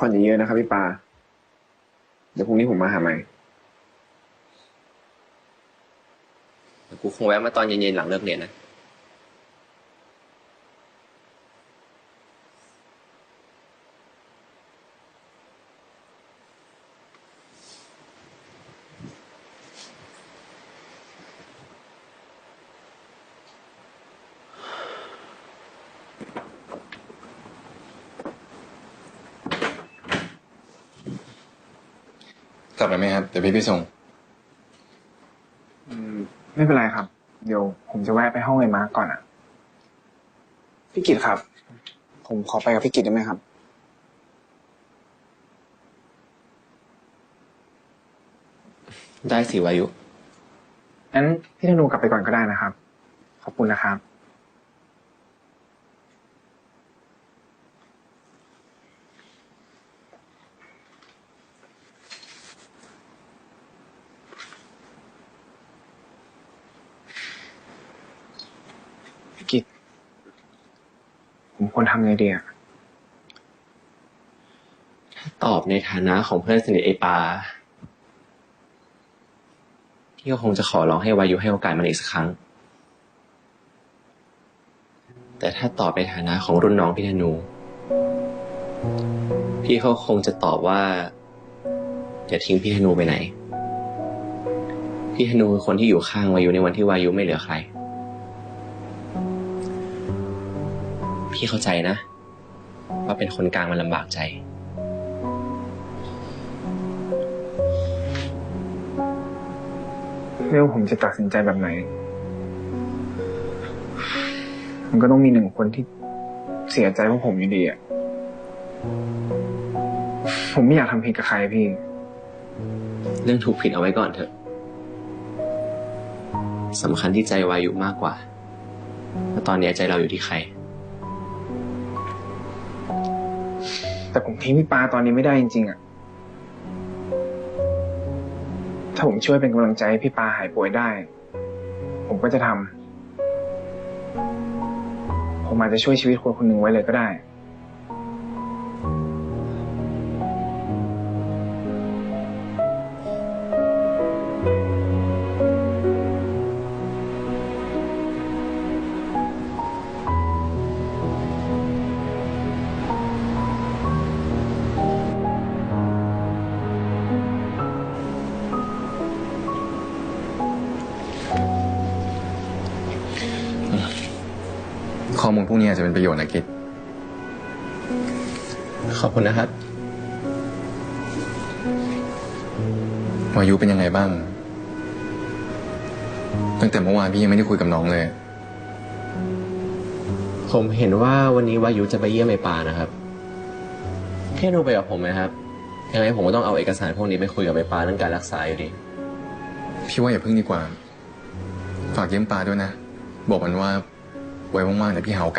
ผ่อนเยอะๆนะครับพี่ปา เดี๋ยวพรุ่งนี้ผมมาหาใหม่กูคงแวะมาตอนเย็นๆหลังเลิกเรียนนะ กลับไปไหมครับ เดี๋ยวพี่ไปส่ง อืม ไม่เป็นไรครับ เดี๋ยวผมจะแวะไปห้องไอ้มาร์กก่อนอะ พี่กิตครับ ผมขอไปกับพี่กิตได้ไหมครับ ได้สิวายุ งั้นพี่ธนูกลับไปก่อนก็ได้นะครับ ขอบคุณนะครับ ควรทำไงดีอะตอบในฐานะของเพื่อนสนิทไอปาพี่ก็คงจะขอร้องให้วายุให้โอกาสมันอีกสักครั้ง แต่ถ้าตอบในฐานะของรุ่นน้องพี่ธนู พี่เขาคงจะตอบว่าอย่าทิ้งพี่ธนูไปไหน พี่ธนูคือคนที่อยู่ข้างวายุในวันที่วายุไม่เหลือใคร พี่เข้าใจนะ ว่าเป็นคนกลางมันลำบากใจไม่ว่าผมจะตัดสินใจแบบไหน มันก็ต้องมีหนึ่งคนที่เสียใจเพราะผมอยู่ดีอะ ผมไม่อยากทำผิดกับใครพี่ เรื่องถูกผิดเอาไว้ก่อนเถอะสำคัญที่ใจวายุมากกว่าว่าตอนนี้ใจเราอยู่ที่ใคร แต่ผมทิ้งพี่ปาตอนนี้ไม่ได้จริงๆอะถ้าผมช่วยเป็นกำลังใจให้พี่ปาหายป่วยได้ ผมก็จะทำผมอาจจะช่วยชีวิตคนคนหนึ่งไว้เลยก็ได้ อมูลพวกนี้อาจจะเป็นประโยชน์นะกิจขอบคุณนะครับวายุเป็นยังไงบ้าง ตั้งแต่เมื่อวานพี่ยังไม่ได้คุยกับน้องเลย ผมเห็นว่าวันนี้วายุจะไปเยี่ยมไอปานะครับพี่อนูไปกับผมไหมครับยังไงผมก็ต้องเอาเอกสารพวกนี้ไปคุยกับไอปาเรื่องการรักษาอยู่ดีพี่ว่าอย่าพึ่งดีกว่า ฝากเยี่ยมปาด้วยนะ บอกมันว่า ไว้ว่างๆเดี๋ยวพี่หาโอ